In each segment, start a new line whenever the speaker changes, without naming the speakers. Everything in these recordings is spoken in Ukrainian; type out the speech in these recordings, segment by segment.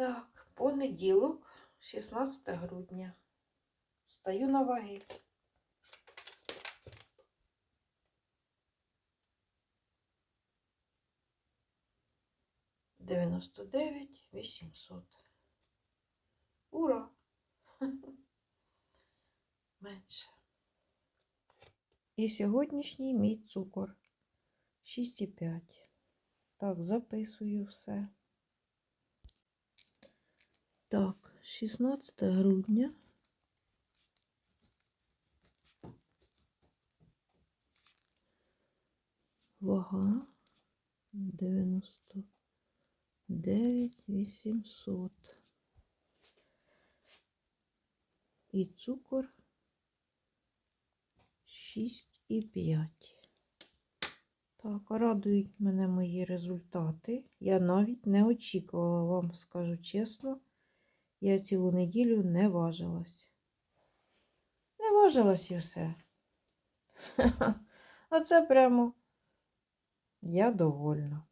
Так, понеділок, 16 грудня. Стаю на ваги. Дев'яносто дев'ять вісімсот. Ура! Менше. І сьогоднішній мій цукор 6,5. Так, записую все. Так, 16 грудня. Вага 99 800. І цукор 6,5. Так, радують мене мої результати. Я навіть не очікувала, вам скажу чесно. Я цілу неділю не важилась. Не важилась і все. А це прямо я довольна.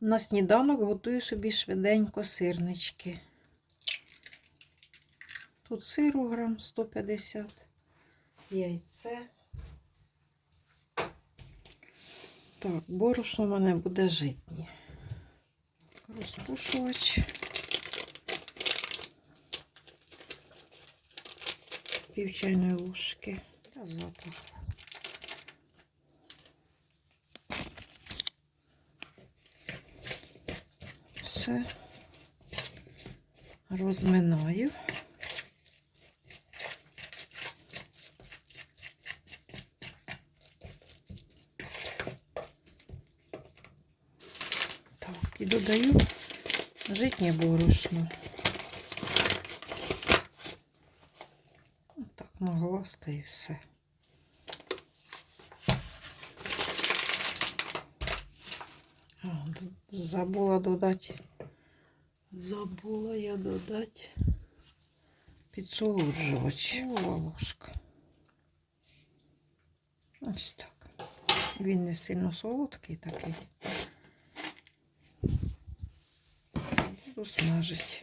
На сніданок готую собі швиденько сирнички. Тут сиру грам 150, яйце. Так, борошно в мене буде житнє. Розпушувач. Пів чайної ложки для запаху. Все розминаю. Так, і додаю житнє борошно. Так, нагласта і все. А, забула додати. Забула я додати підсолоджувач. О, ложка. Ось так. Він не сильно солодкий такий. Буду смажити.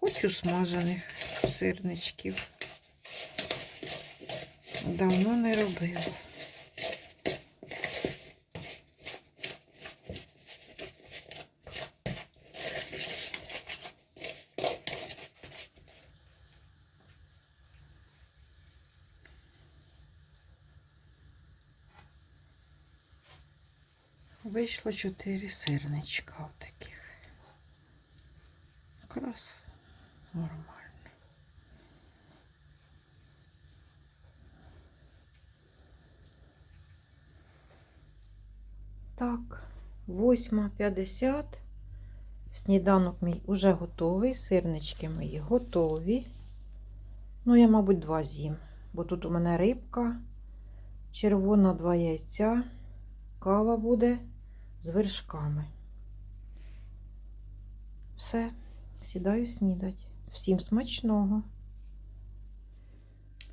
Хочу смажених сирничків. Давно не робила. Вийшло чотири сирничка. Якраз нормально. Так, 8.50. Сніданок мій уже готовий. Сирнички мої готові. Ну, я, мабуть, два з'їм, бо тут у мене рибка, червона два яйця, кава буде з вершками. Все, сідаю снідать. Всім смачного.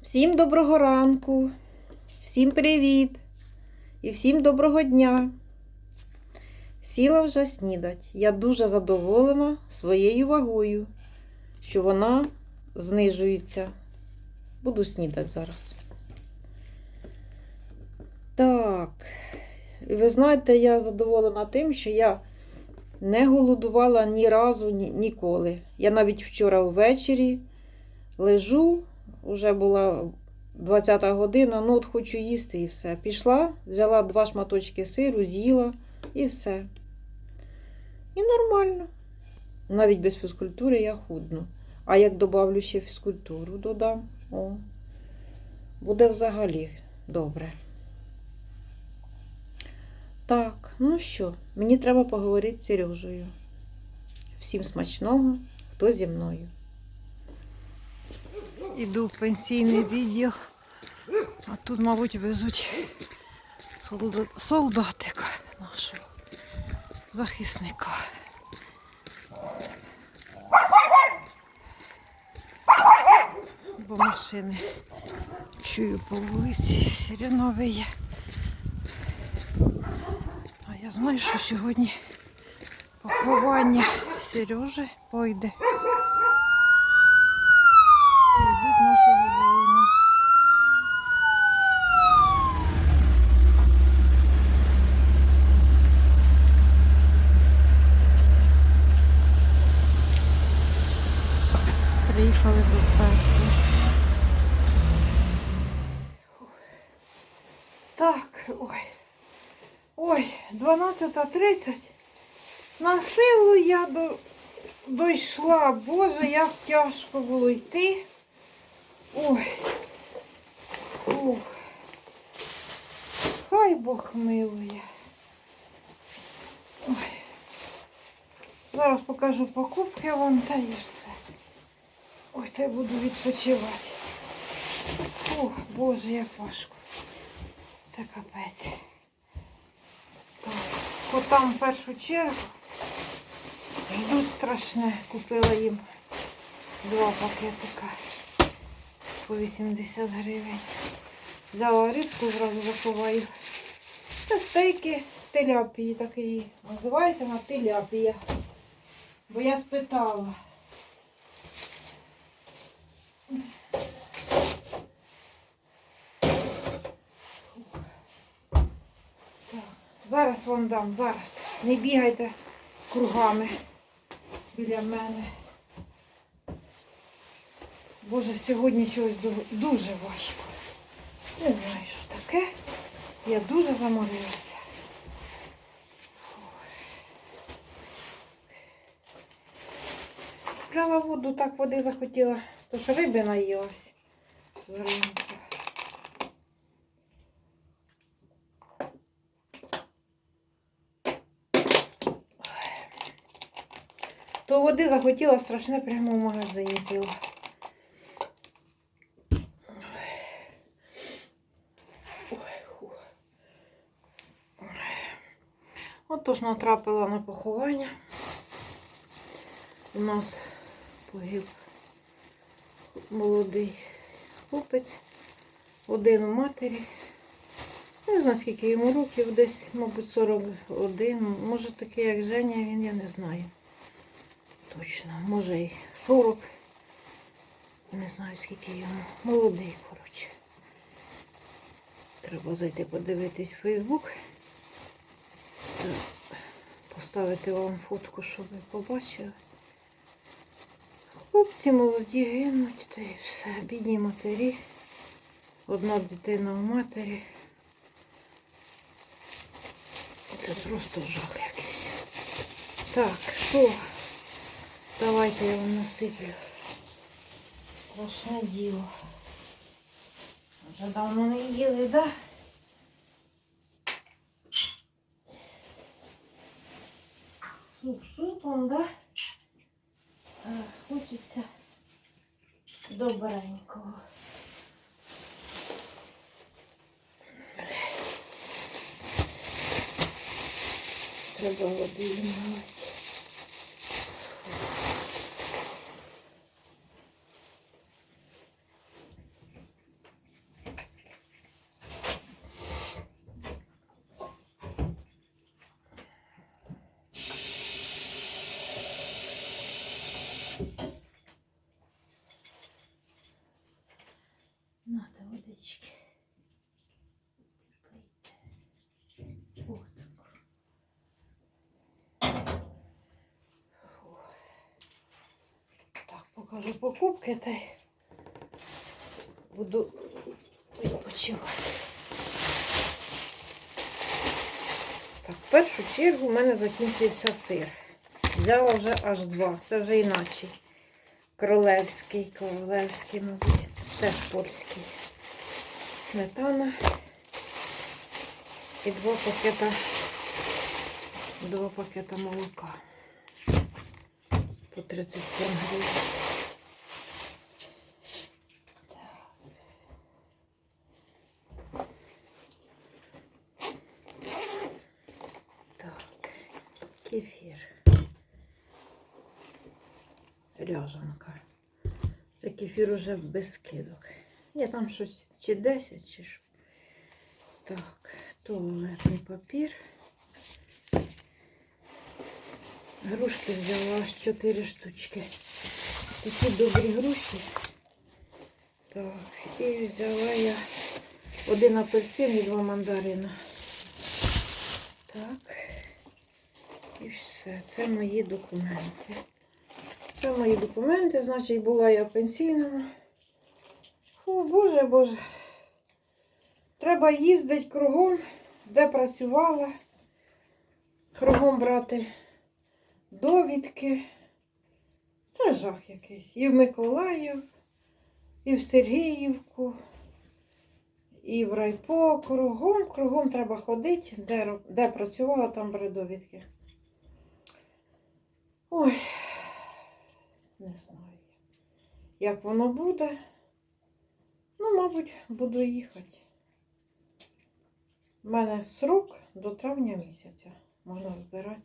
Всім доброго ранку, всім привіт і всім доброго дня. Сіла вже снідать. Я дуже задоволена своєю вагою, що вона знижується. Буду снідати зараз. Так, ви знаєте, я задоволена тим, що я не голодувала ні разу, ні, ніколи. Я навіть вчора ввечері лежу, вже була 20 година, ну от хочу їсти і все. Пішла, взяла два шматочки сиру, з'їла і все. І нормально. Навіть без фізкультури я худну. А як добавлю ще фізкультуру, додам, о, буде взагалі добре. Так, ну що, мені треба поговорити з Сережею. Всім смачного, хто зі мною. Іду в пенсійний відділ, а тут, мабуть, везуть солда- солдатика нашого захисника. Бо машини чую по вулиці, сирінові є. Я знаю, що сьогодні Поховання Сережи пойде. Везуть нашого воїна. Приїхали до церкви. Так, ой. Ой, 12.30. На силу я до, дійшла. Боже, як тяжко було йти. Ой. Ух. Хай Бог милує. Ой. Зараз покажу покупки вам та і все. Ой, та й буду відпочивати. Ох, Боже, як важко. Це капець. Так, котам в першу чергу. Ждуть страшне. Купила їм два пакетика по 80 гривень. Взяла рибку, зразу заховаю. Це стейки теляпії такої. Називається вона теляпія. Бо я спитала. Так, зараз вам дам, зараз. Не бігайте кругами біля мене. Боже, сьогодні чогось дуже важко. Не знаю, що таке. Я дуже заморилася. Брала воду, так води захотіла, то ж риби наїлась з То води захотіла страшне прямо в магазині пила. Отож натрапила на поховання. У нас погиб молодий хлопець, один у матері. Не знаю, скільки йому років, десь, мабуть, 41. Може такий, як Женя, він, я не знаю. Точно, може і 40. Не знаю, скільки йому. Молодий, коротше. Треба зайти подивитись в Фейсбук. Та Поставити вам фотку, щоб ви побачили. Хлопці молоді гинуть, та й все. Бідні матері. Одна дитина у матері. Це просто жах якийсь. Так, що? Давайте я вам насиплю. Страшне діло. Вже давно не їли, да? Суп супом, да? А, хочеться добренького. Треба води налити. Покажу покупки та й буду відпочивати. Так, в першу чергу в мене закінчився сир. Взяла вже аж два. Це вже іначе. Королевський, королевський, мабуть, теж польський. Сметана і два пакета, два пакета молока. По 37 гривень. Це кефір уже без скидок. Є там щось чи 10, чи що. Так, туалетний папір. Грушки взяла аж 4 штучки. Такі добрі груші. Так, і взяла я один апельсин і два мандарина. Так. І все. Це мої документи. Це мої документи, значить, була я в пенсійному. Фу, боже, боже. Треба їздити кругом, де працювала. Кругом брати довідки. Це жах якийсь. І в Миколаїв, і в Сергіївку, і в райпо. Кругом, кругом треба ходити, де, де працювала, там брати довідки. Ой, не знаю, як воно буде. Ну, мабуть, буду їхати. У мене срок до травня місяця. Можна збирати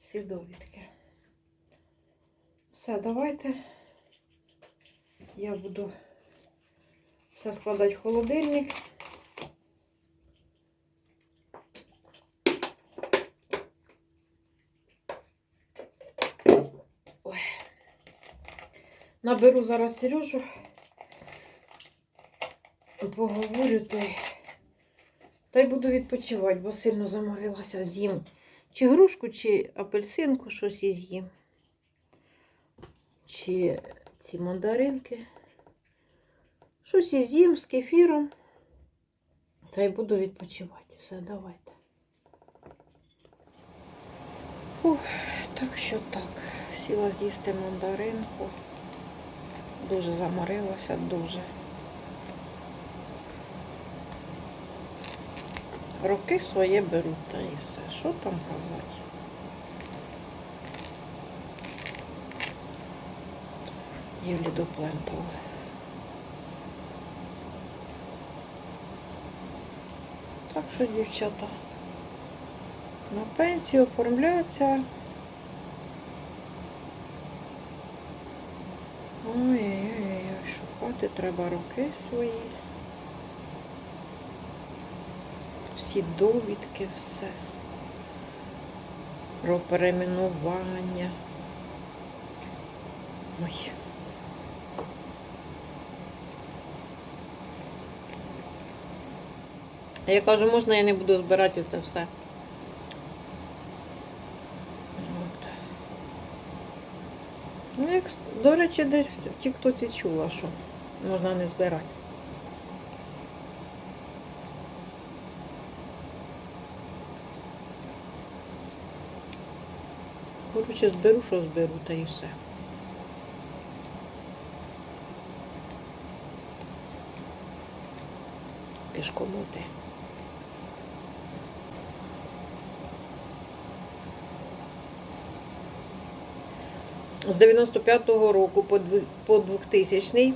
всі довідки. Все, давайте. Я буду все складати в холодильник. Ой. Наберу зараз Сережу. Поговорю та й, та й буду відпочивати, бо сильно заморилася з'їм. Чи грушку, чи апельсинку щось і з'їм. Чи ці мандаринки. Щось і з'їм з кефіром. Та й буду відпочивати. Все, давайте. Ух, так що так. Сіла з'їсти мандаринку. Дуже заморилася, дуже. Роки своє беруть та і все. Що там казати? Юлі доплентала. Так що, дівчата, на пенсію оформляться. Ой-ой-ой, шукати треба роки свої. Всі довідки, все. Про перейменування. Ой. Я кажу, можна я не буду збирати це все. От. С- до речі, десь в Тіктоці чула, що можна не збирати. Коротше, зберу, що зберу, та і все. Кишкомоти. З 95-го року по дві- по 2000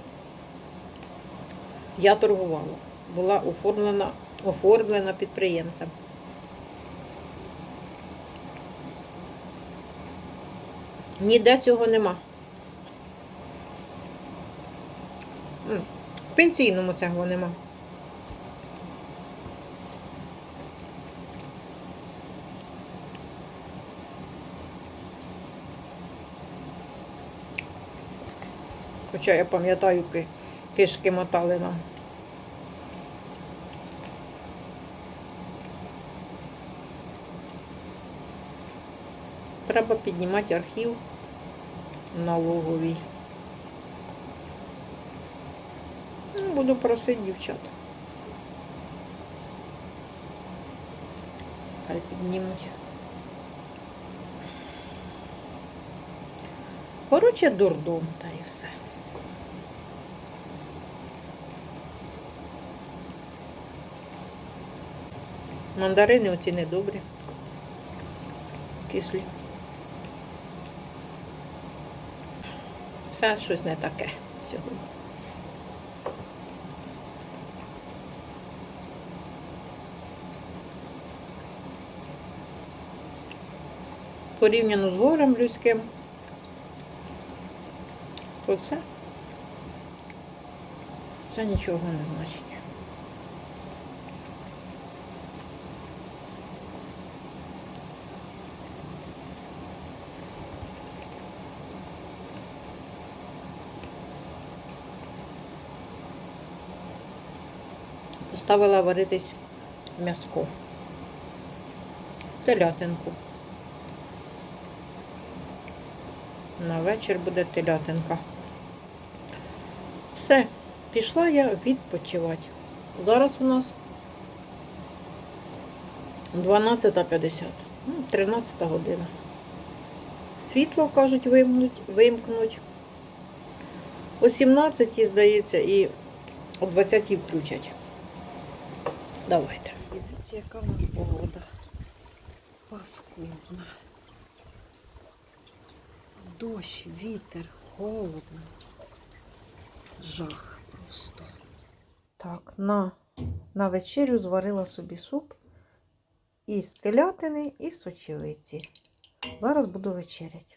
я торгувала. Була оформлена, оформлена підприємцем. Ніде цього нема. В пенсійному цього нема. Хоча я пам'ятаю, ки- кишки мотали нам. Треба піднімати архів налоговий. Ну, Буду просити дівчат. Хай піднімуть. Коротше, дурдом, та і все. Мандарини оці недобрі. Кислі. Все щось не таке сьогодні. Порівняно з горем людським. То це, це нічого не значить. Поставила варитись м'яско. Телятинку. На вечір буде телятинка. Все, пішла я відпочивати. Зараз у нас 12.50, ну, 13 година. Світло, кажуть, вимкнуть, вимкнуть. О 17 здається, і о 20 включать. Давайте. Дивіться, яка в нас погода. Паскудна. Дощ, вітер, холодно. Жах просто. Так, на, на вечерю зварила собі суп із телятини і сочевиці. Зараз буду вечеряти.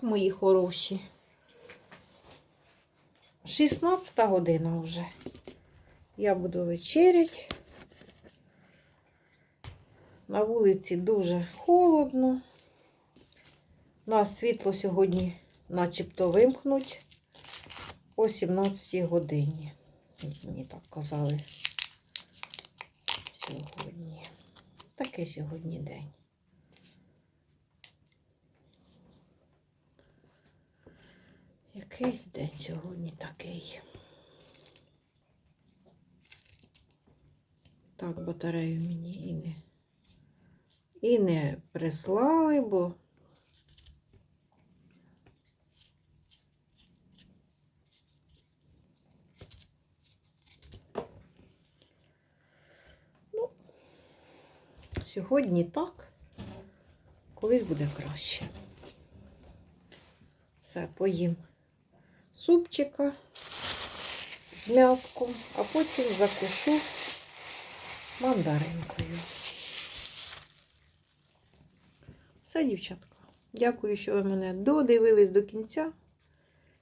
Так, мої хороші. 16 година вже. Я буду вечерять. На вулиці дуже холодно. Нас світло сьогодні начебто вимкнуть о 17 годині. Мені так казали сьогодні. Такий сьогодні день. Якийсь день сьогодні такий. Так, батарею мені і не, і не прислали, бо ну, сьогодні так, колись буде краще. Все, поїм супчика з м'яском, а потім закушу мандаринкою. Все, дівчатка. Дякую, що ви мене додивились до кінця.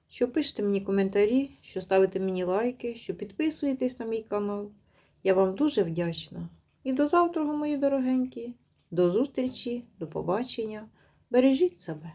Що пишете мені коментарі, що ставите мені лайки, що підписуєтесь на мій канал. Я вам дуже вдячна. І до завтра, мої дорогенькі. До зустрічі, до побачення. Бережіть себе.